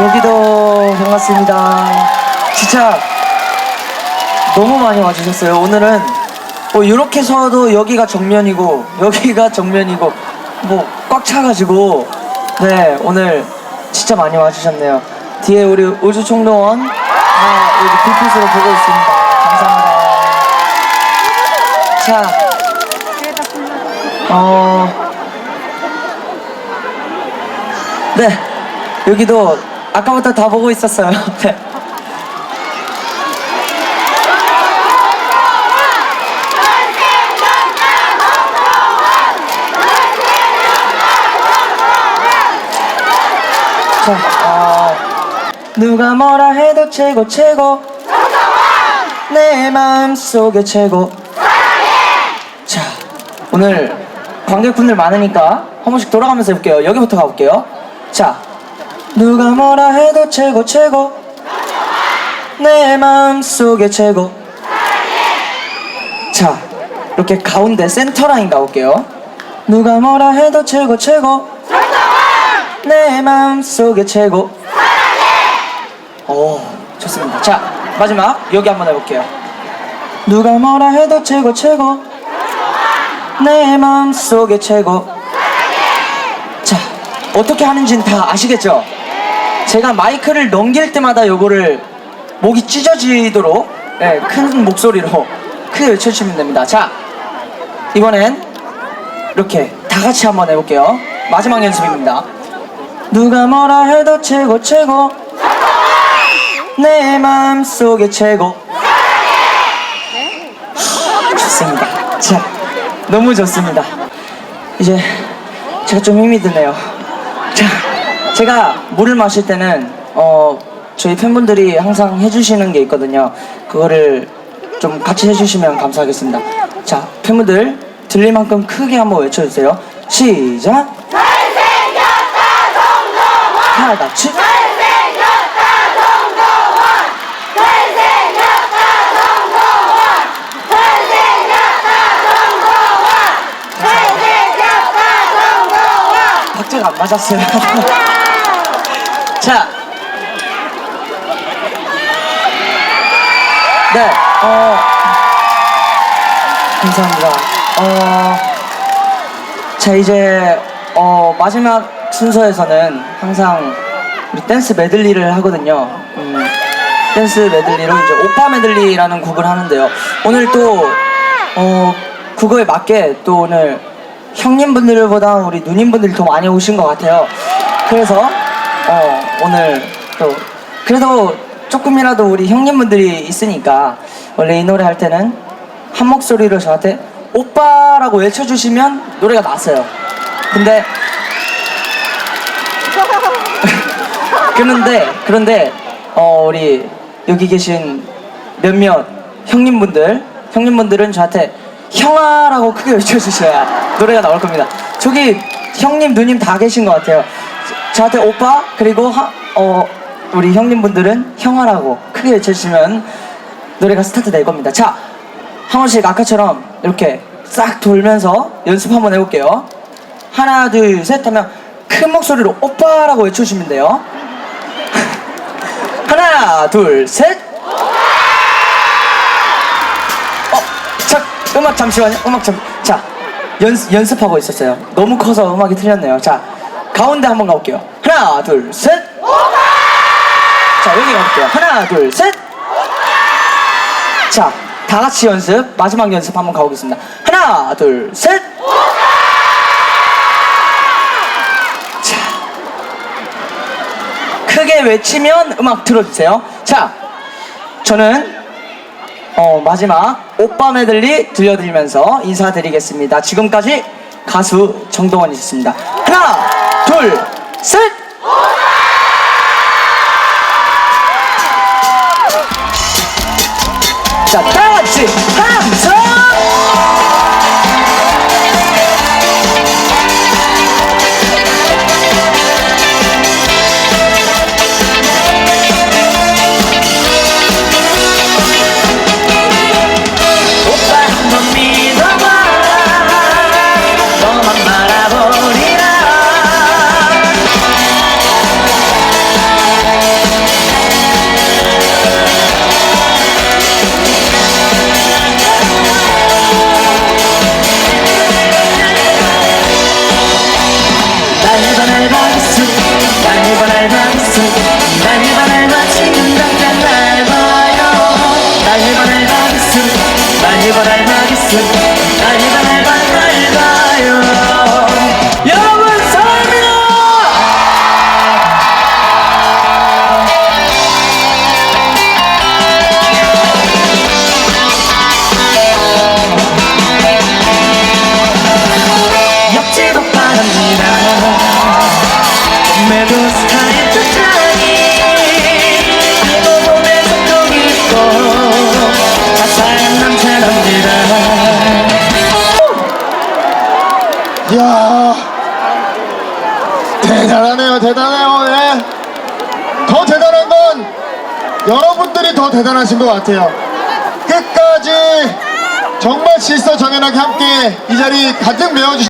여기도 반갑습니다. 진짜 너무 많이 와주셨어요. 오늘은 뭐 이렇게 서도 여기가 정면이고 여기가 정면이고 뭐 꽉 차가지고 네 오늘 진짜 많이 와주셨네요. 뒤에 우리 우주 총동원 다 여기 불빛으로 보고 있습니다. 감사합니다. 자, 어, 네 여기도 아까부터 다 보고 있었어요. 네. 자, 어, 누가 뭐라 해도 최고 최고 내 마음속에 최고 자 오늘 관객분들 많으니까 한 번씩 돌아가면서 해볼게요 여기부터 가볼게요 자 누가 뭐라 해도 최고 최고. 내 마음속에 최고. 자 이렇게 가운데 센터 라인 가볼게요. 누가 뭐라 해도 최고 최고. 내 마음속에 최고. 오 좋습니다. 자 마지막 여기 한번 해볼게요. 누가 뭐라 해도 최고 최고. 내 마음속에 최고. 자 어떻게 하는지는 다 아시겠죠? 제가 마이크를 넘길 때마다 요거를 목이 찢어지도록 네, 큰 목소리로 크게 외쳐주시면 됩니다. 자 이번엔 이렇게 다 같이 한번 해볼게요. 마지막 연습입니다. 누가 뭐라 해도 최고 최고. 내 마음속에 최고. 하, 좋습니다. 자 너무 좋습니다. 이제 제가 좀 힘이 드네요. 자 제가 물을 마실 때는 어 저희 팬분들이 항상 해주시는 게 있거든요 그거를 좀 같이 해주시면 감사하겠습니다 자 팬분들 들릴 만큼 크게 한번 외쳐주세요 시작 다 같이 박자가 안 맞았어요. 자. 네, 어. 감사합니다. 어. 자, 이제, 어, 마지막 순서에서는 항상 우리 댄스 메들리를 하거든요. 음, 댄스 메들리로 이제 오빠 메들리라는 곡을 하는데요. 오늘 또, 어, 그거에 맞게 또 오늘 형님분들보다 우리 누님분들이 더 많이 오신 것 같아요. 그래서 어, 오늘 또 그래도 조금이라도 우리 형님분들이 있으니까 원래 이 노래 할 때는 한 목소리로 저한테 오빠라고 외쳐주시면 노래가 났어요. 근데 그런데 그런데 어, 우리 여기 계신 몇몇 형님분들 형님분들은 저한테 형아라고 크게 외쳐주셔야 노래가 나올 겁니다. 저기 형님 누님 다 계신 것 같아요. 저- 저한테 오빠 그리고 하, 어, 우리 형님분들은 형아라고 크게 외쳐주시면 노래가 스타트 될 겁니다. 자, 한 번씩 아까처럼 이렇게 싹 돌면서 연습 한번 해볼게요. 하나, 둘, 셋 하면 큰 목소리로 오빠라고 외쳐주시면 돼요. 하나, 둘, 셋. 어, 자, 음악 잠시만요. 음악 잠. 자, 연, 연습하고 있었어요. 너무 커서 음악이 틀렸네요. 자, 가운데 한번 가볼게요. 하나, 둘, 셋. 자, 여기 가볼게요. 하나, 둘, 셋. 자, 다 같이 연습. 마지막 연습 한번 가보겠습니다. 하나, 둘, 셋. 자, 크게 외치면 음악 들어주세요. 자, 저는 어, 마지막 오빠 메들리 들려드리면서 인사드리겠습니다. 지금까지 가수 정동원이었습니다. 하나, 둘, 셋! 자, 다 같이 함성! 예. 더 대단한 건 여러분들이 더 대단하신 것 같아요. 끝까지 정말 질서정연하게 함께 이 자리 가득 메워주시